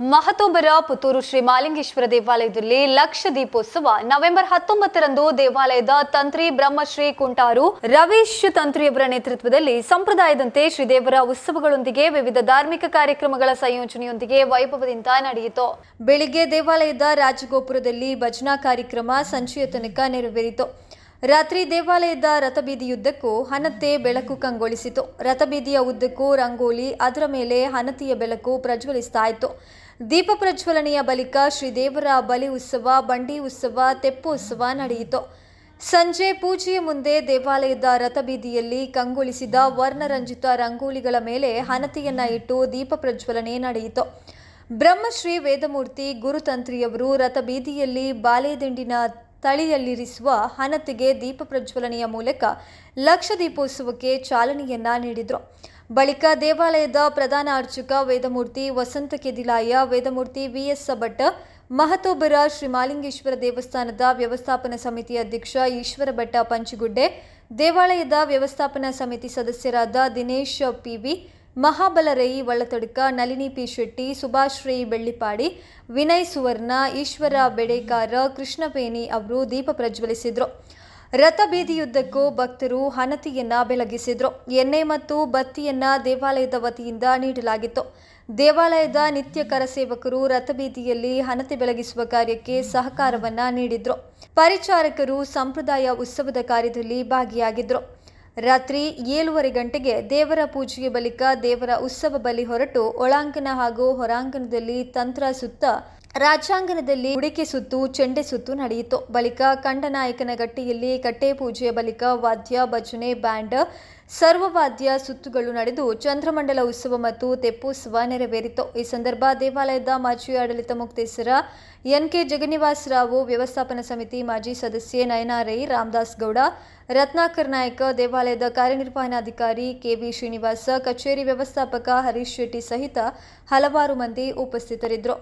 ಮಹತೋಬರ ಪುತ್ತೂರು ಶ್ರೀ ಮಾಲಿಂಗೇಶ್ವರ ದೇವಾಲಯದಲ್ಲಿ ಲಕ್ಷ ದೀಪೋತ್ಸವ. ನವೆಂಬರ್ ಹತ್ತೊಂಬತ್ತರಂದು ದೇವಾಲಯದ ತಂತ್ರಿ ಬ್ರಹ್ಮಶ್ರೀ ಕುಂಟಾರು ರವೀಶ್ ತಂತ್ರಿಯವರ ನೇತೃತ್ವದಲ್ಲಿ ಸಂಪ್ರದಾಯದಂತೆ ಶ್ರೀದೇವರ ಉತ್ಸವಗಳೊಂದಿಗೆ ವಿವಿಧ ಧಾರ್ಮಿಕ ಕಾರ್ಯಕ್ರಮಗಳ ಸಂಯೋಜನೆಯೊಂದಿಗೆ ವೈಭವದಿಂದ ನಡೆಯಿತು. ಬೆಳಿಗ್ಗೆ ದೇವಾಲಯದ ರಾಜಗೋಪುರದಲ್ಲಿ ಭಜನಾ ಕಾರ್ಯಕ್ರಮ ಸಂಜೆಯ ನೆರವೇರಿತು. ರಾತ್ರಿ ದೇವಾಲಯದ ರಥಬೀದಿಯುದ್ದಕ್ಕೂ ಹಣತೆ ಬೆಳಕು ಕಂಗೊಳಿಸಿತು. ರಥಬೀದಿಯ ಉದ್ದಕ್ಕೂ ರಂಗೋಲಿ, ಅದರ ಮೇಲೆ ಹಣತೆಯ ಬೆಳಕು ಪ್ರಜ್ವಲಿಸ್ತಾ ಇತ್ತು. ದೀಪ ಪ್ರಜ್ವಲನೆಯ ಬಳಿಕ ಶ್ರೀದೇವರ ಬಲಿ ಉತ್ಸವ, ಬಂಡಿ ಉತ್ಸವ, ತೆಪ್ಪು ಉತ್ಸವ ನಡೆಯಿತು. ಸಂಜೆ ಪೂಜೆಯ ಮುಂದೆ ದೇವಾಲಯದ ರಥಬೀದಿಯಲ್ಲಿ ಕಂಗೊಳಿಸಿದ ವರ್ಣರಂಜಿತ ರಂಗೋಲಿಗಳ ಮೇಲೆ ಹನತಿಯನ್ನ ಇಟ್ಟು ದೀಪ ಪ್ರಜ್ವಲನೆ ನಡೆಯಿತು. ಬ್ರಹ್ಮಶ್ರೀ ವೇದಮೂರ್ತಿ ಗುರುತಂತ್ರಿಯವರು ರಥಬೀದಿಯಲ್ಲಿ ಬಾಲೆದಿಂಡಿನ ತಳಿಯಲ್ಲಿರಿಸುವ ಹಣತೆಗೆ ದೀಪ ಪ್ರಜ್ವಲನೆಯ ಮೂಲಕ ಲಕ್ಷ ದೀಪೋತ್ಸವಕ್ಕೆ ಚಾಲನೆಯನ್ನ ನೀಡಿದರು. ಬಳಿಕ ದೇವಾಲಯದ ಪ್ರಧಾನ ಅರ್ಚಕ ವೇದಮೂರ್ತಿ ವಸಂತ ಕೆದಿಲಾಯ, ವೇದಮೂರ್ತಿ ವಿಎಸ್ ಭಟ್ ಮಹತೋಬರ ಶ್ರೀ ಮಾಲಿಂಗೇಶ್ವರ ದೇವಸ್ಥಾನದ ವ್ಯವಸ್ಥಾಪನಾ ಸಮಿತಿ ಅಧ್ಯಕ್ಷ ಈಶ್ವರ ಭಟ್ಟ ಪಂಚಗುಡ್ಡೆ, ದೇವಾಲಯದ ವ್ಯವಸ್ಥಾಪನಾ ಸಮಿತಿ ಸದಸ್ಯರಾದ Dinesh P V Mahabalarai Vallathadka, Nalini P. Shetty, Subhash Rai Bellipadi, Vinay Suvarna, Eshwara Bedekara Krishnapeni ಅವರು ದೀಪ ಪ್ರಜ್ವಲಿಸಿದ್ರು. ರಥಬೀದಿಯುದ್ದಕ್ಕೂ ಭಕ್ತರು ಹಣತೆಯನ್ನ ಬೆಳಗಿಸಿದ್ರು. ಎಣ್ಣೆ ಮತ್ತು ಬತ್ತಿಯನ್ನ ದೇವಾಲಯದ ವತಿಯಿಂದ ನೀಡಲಾಗಿತ್ತು. ದೇವಾಲಯದ ನಿತ್ಯ ಕರಸೇವಕರು ರಥಬೀದಿಯಲ್ಲಿ ಹಣತೆ ಬೆಳಗಿಸುವ ಕಾರ್ಯಕ್ಕೆ ಸಹಕಾರವನ್ನ ನೀಡಿದ್ರು. ಪರಿಚಾರಕರು ಸಂಪ್ರದಾಯ ಉತ್ಸವದ ಕಾರ್ಯದಲ್ಲಿ ಭಾಗಿಯಾಗಿದ್ರು. ರಾತ್ರಿ ಏಳುವರೆ ಗಂಟೆಗೆ ದೇವರ ಪೂಜೆಯ ಬಳಿಕ ದೇವರ ಉತ್ಸವ ಬಲಿ ಹೊರಟು ಒಳಾಂಗಣ ಹಾಗೂ ಹೊರಾಂಗಣದಲ್ಲಿ ತಂತ್ರ ಸುತ್ತ ರಾಜಾಂಗಣದಲ್ಲಿ ಉಡಿಕೆ ಸುತ್ತು, ಚೆಂಡೆ ಸುತ್ತು ನಡೆಯಿತು. ಬಳಿಕ ಕಂಡನಾಯಕನ ಗಟ್ಟಿಯಲ್ಲಿ ಕಟ್ಟೆ ಪೂಜೆಯ ಬಳಿಕ ವಾದ್ಯ, ಭಜನೆ, ಬ್ಯಾಂಡ್, ಸರ್ವವಾದ್ಯ ಸುತ್ತುಗಳು ನಡೆದು ಚಂದ್ರಮಂಡಲ ಉತ್ಸವ ಮತ್ತು ತೆಪ್ಪೋತ್ಸವ ನೆರವೇರಿತು. ಈ ಸಂದರ್ಭ ದೇವಾಲಯದ ಮಾಜಿ ಆಡಳಿತ ಮುಕ್ತೇಸರ ಎನ್ಕೆ ಜಗನ್ನಿವಾಸ್ ರಾವ್ ವ್ಯವಸ್ಥಾಪನಾ ಸಮಿತಿ ಮಾಜಿ ಸದಸ್ಯೆ ನಯನಾರೈ, ರಾಮದಾಸ್ ಗೌಡ ರತ್ನಾಕರ್ ನಾಯಕ ದೇವಾಲಯದ ಕಾರ್ಯನಿರ್ವಹಣಾಧಿಕಾರಿ ಕೆವಿ ಶ್ರೀನಿವಾಸ ಕಚೇರಿ ವ್ಯವಸ್ಥಾಪಕ ಹರೀಶ್ ಶೆಟ್ಟಿ ಸಹಿತ ಹಲವಾರು ಮಂದಿ ಉಪಸ್ಥಿತರಿದ್ದರು.